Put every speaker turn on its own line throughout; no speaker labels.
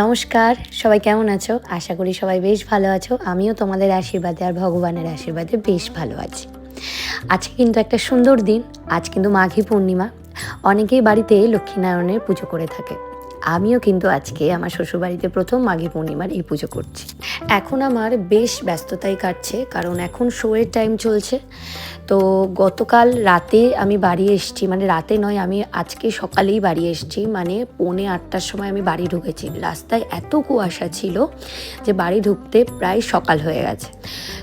নমস্কার, সবাই কেমন আছো? আশা করি সবাই বেশ ভালো আছো। আমিও তোমাদের আশীর্বাদে আর ভগবানের আশীর্বাদে বেশ ভালো আছি। আজকে কিন্তু একটা সুন্দর দিন। আজ কিন্তু মাঘী পূর্ণিমা। অনেকেই বাড়িতে লক্ষ্মীনারায়ণের পুজো করে থাকে। আমিও কিন্তু আজকে আমার শ্বশুরবাড়িতে প্রথম মাঘী পূর্ণিমার এই পুজো করছি। এখন আমার বেশ ব্যস্ততাই কাটছে, কারণ এখন শোয়ের টাইম চলছে। তো গতকাল রাতে আমি বাড়ি এসেছি মানে রাতে নয়, আমি আজকে সকালেই বাড়ি এসেছি। মানে পৌনে আটটার সময় আমি বাড়ি ঢুকেছি। রাস্তায় এত কুয়াশা ছিল যে বাড়ি ঢুকতে প্রায় সকাল হয়ে গেছে।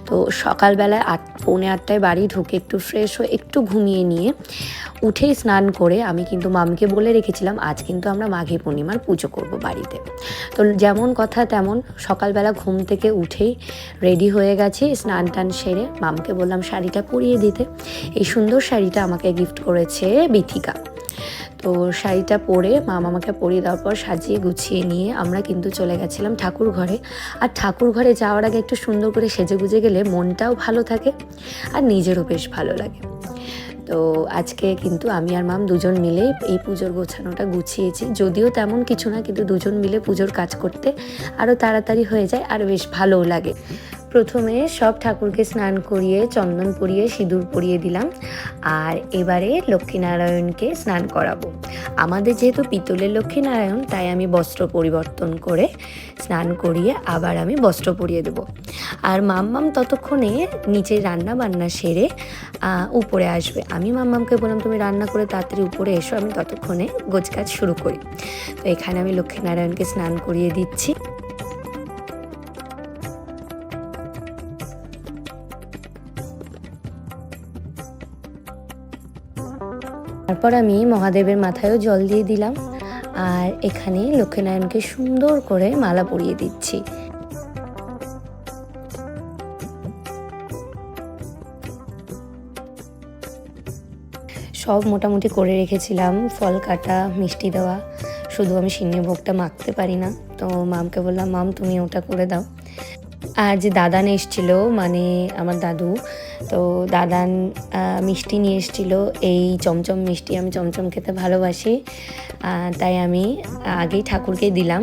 তো সকালবেলায় আট, পৌনে আটটায় বাড়ি ঢুকে একটু ফ্রেশ হয়ে একটু ঘুমিয়ে নিয়ে উঠেই স্নান করে আমি কিন্তু মামকে বলে রেখেছিলাম, আজ কিন্তু আমরা মাঘী পূর্ণিমার পুজো করব বাড়িতে। তো যেমন কথা তেমন সকালবেলা ঘুম থেকে উঠেই রেডি হয়ে গেছি, স্নান টান সেরে মামকে বললাম, শাড়িটা পরিয়ে দিতে। এই সুন্দর শাড়িটা আমাকে গিফট করেছে বিথিকা। তো শাড়িটা পরে মাম আমাকে পরিয়ে দেওয়ার পর সাজিয়ে গুছিয়ে নিয়ে আমরা কিন্তু চলে গেছিলাম ঠাকুর ঘরে। আর ঠাকুর ঘরে যাওয়ার আগে একটু সুন্দর করে সেজে গুজে গেলে মনটাও ভালো থাকে আর নিজেরও বেশ ভালো লাগে। তো আজকে কিন্তু আমি আর মাম দুজন মিলে এই পুজোর গোছানোটা গুছিয়েছি। যদিও তেমন কিছু না, কিন্তু দুজন মিলে পুজোর কাজ করতে আরও তাড়াতাড়ি হয়ে যায় আর বেশ ভালোও লাগে। প্রথমে সব ঠাকুরকে স্নান করিয়ে, চন্দন পরিয়ে সিঁদুর পরিয়ে দিলাম। আর এবারে লক্ষ্মীনারায়ণকে স্নান করাবো। আমাদের যেহেতু পিতলের লক্ষ্মীনারায়ণ, তাই আমি বস্ত্র পরিবর্তন করে স্নান করিয়ে আবার আমি বস্ত্র পরিয়ে দেবো। আর মাম্মাম ততক্ষণে নিচে রান্না বান্না সেরে উপরে আসবে। আমি মাম্মামকে বললাম, তুমি রান্না করে তাড়াতাড়ি উপরে এসো, আমি ততক্ষণে গোছকাজ শুরু করি। তো এখানে আমি লক্ষ্মীনারায়ণকে স্নান করিয়ে দিচ্ছি। তারপর আমি মহাদেবের মাথায়ও জল দিয়ে দিলাম আর এখানে লক্ষ্মীনারায়ণকে সুন্দর করে মালা পরিয়ে দিচ্ছি। সব মোটামুটি করে রেখেছিলাম, ফল কাটা, মিষ্টি দেওয়া, শুধু আমি সিন্নি ভোগটা মাখতে পারি না। তো মামকে বললাম, মাম, তুমি ওটা করে দাও। যে দাদান এসছিল মানে আমার দাদু, তো দাদান মিষ্টি নিয়ে এসছিল। এই চমচম মিষ্টি আমি চমচম খেতে ভালোবাসি। তাই আমি আগেই ঠাকুরকে দিলাম,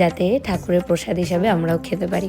যাতে ঠাকুরের প্রসাদ হিসাবে আমরাও খেতে পারি।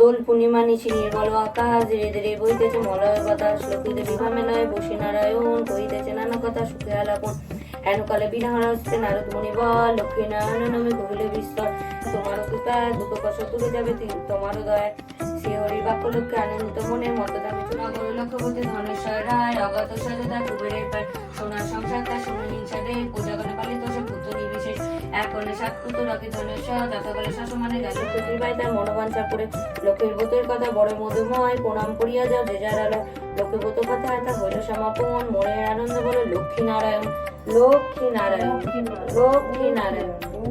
দোল পূর্ণিমা নিশি নির্মল আকাশ ধীরে ধীরে বইতেছে মলয় বাতাস লক্ষ্মী দেবী ভামেলয় বসে নারায়ণ কহিতেছে, নানা কথা সুখে আলাপন। এনকালে বিনা হস্তে নারদ মুনি বল লক্ষ্মী নারায়ণ নামে কহিলে বিস্তর তোমার কৃপায় দুটো কষ্ট তুলে যাবে তি- তোমারও দয়ায়। শ্রী হরির বাক্য লক্ষ্যে আনন্দিত মনে মতদামে চুনা গরু লক্ষ্যপতি ধনেশ্বর রায়, অগত সজদা কুবেরের পায়। সোনার সংসার তার সোনার হিংসাদে পূজাগণে পালিত সে পুত্র নির্বিশেষ এক করে লোকের বোতের কথা, বড় মধুময় প্রণাম করিয়া যাও, যে যার আলো লোকে কথা তা হইল সমাপন। মনের আনন্দ বলে লক্ষ্মী নারায়ণ লক্ষ্মী নারায়ণ লক্ষ্মী নারায়ণ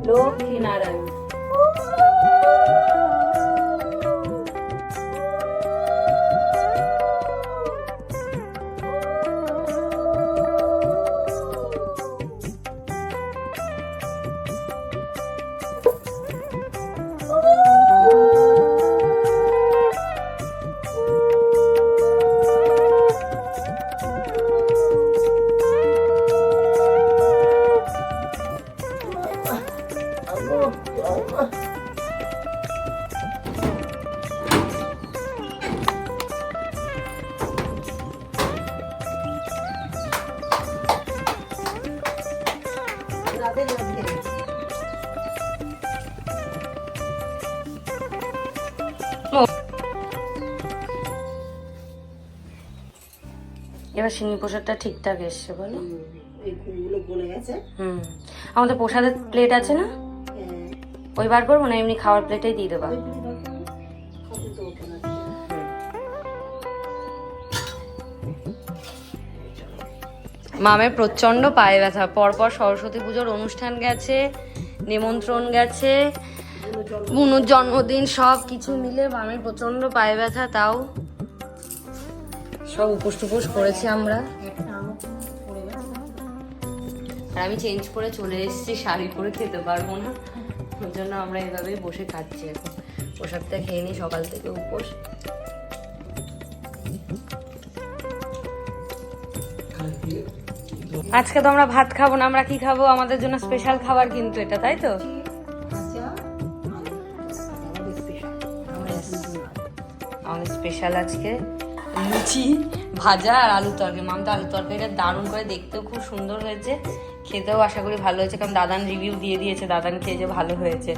লক্ষ্মী নারায়ণ এবার সিন্নি প্রসাদটা ঠিকঠাক এসছে বলো।
হুম, এই কুলগুলো গলে গেছে।
হুম আমাদের প্রসাদের প্লেট আছে না?
হ্যাঁ,
ওই বার করব না এমনি খাওয়ার প্লেটেই দিয়ে দেবা। মামের প্রচণ্ড পায়ে ব্যথা। পরপর সরস্বতী পুজোর অনুষ্ঠান গেছে নিমন্ত্রণ গেছে বুনুর জন্মদিন সব কিছু মিলে মামের প্রচণ্ড পায়ে ব্যথা তাও সব উপোস টুপোস করেছি আমরা। আর আমি চেঞ্জ করে চলে এসেছি, শাড়ি পরে খেতে পারব না। ওর জন্য আমরা এভাবেই বসে খাচ্ছি এখন। প্রসাদটা খেয়ে নিই, সকাল থেকে উপোস। আজকে তো আমরা ভাত খাব না, আমরা কি খাব? আমাদের জন্য স্পেশাল খাবার কিন্তু এটা, তাই তো?
আমাদের
স্পেশাল আজকে। লুচি ভাজা আর আলু তরকারি। মাম তো আলু তরকারিটা দারুণ করে দেখতেও খুব সুন্দর হয়েছে। খেতেও আশা করি ভালো হয়েছে কারণ দাদান রিভিউ দিয়ে দিয়েছে দাদান খেয়ে যে ভালো হয়েছে।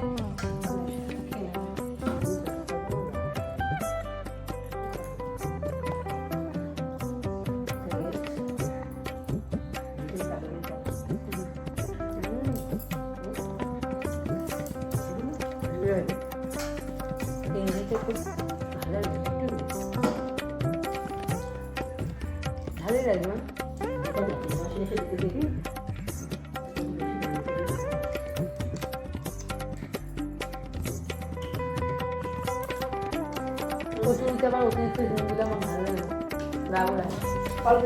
ইংরেজিতে খুব ভালোই লাগে না অতিরিক্ত আবার অতিরিক্ত হিন্দু দিলে আমার ভালো লাগে। রাগ লাগে
অল্প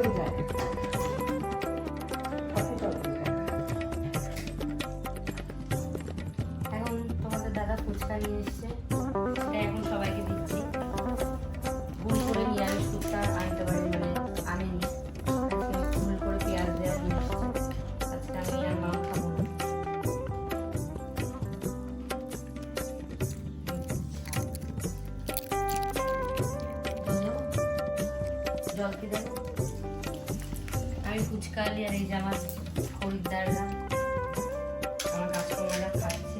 আমি আর এই খরিদ্দাররা, আমার কাস্টমাররা খাচ্ছে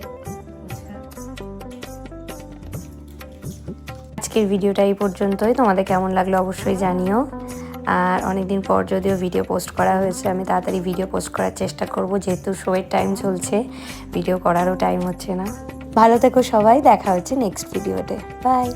আজকের ভিডিওটা এই পর্যন্তই। তোমাদের কেমন লাগল অবশ্যই জানিও। আর অনেকদিন পর যদিও ভিডিও পোস্ট করা হয়েছে, আমি তাড়াতাড়ি ভিডিও পোস্ট করার চেষ্টা করব। যেহেতু শোয়ের টাইম চলছে, ভিডিও করারও টাইম হচ্ছে না। ভালো থেকো সবাই, দেখা হচ্ছে নেক্সট ভিডিওতে। বাই।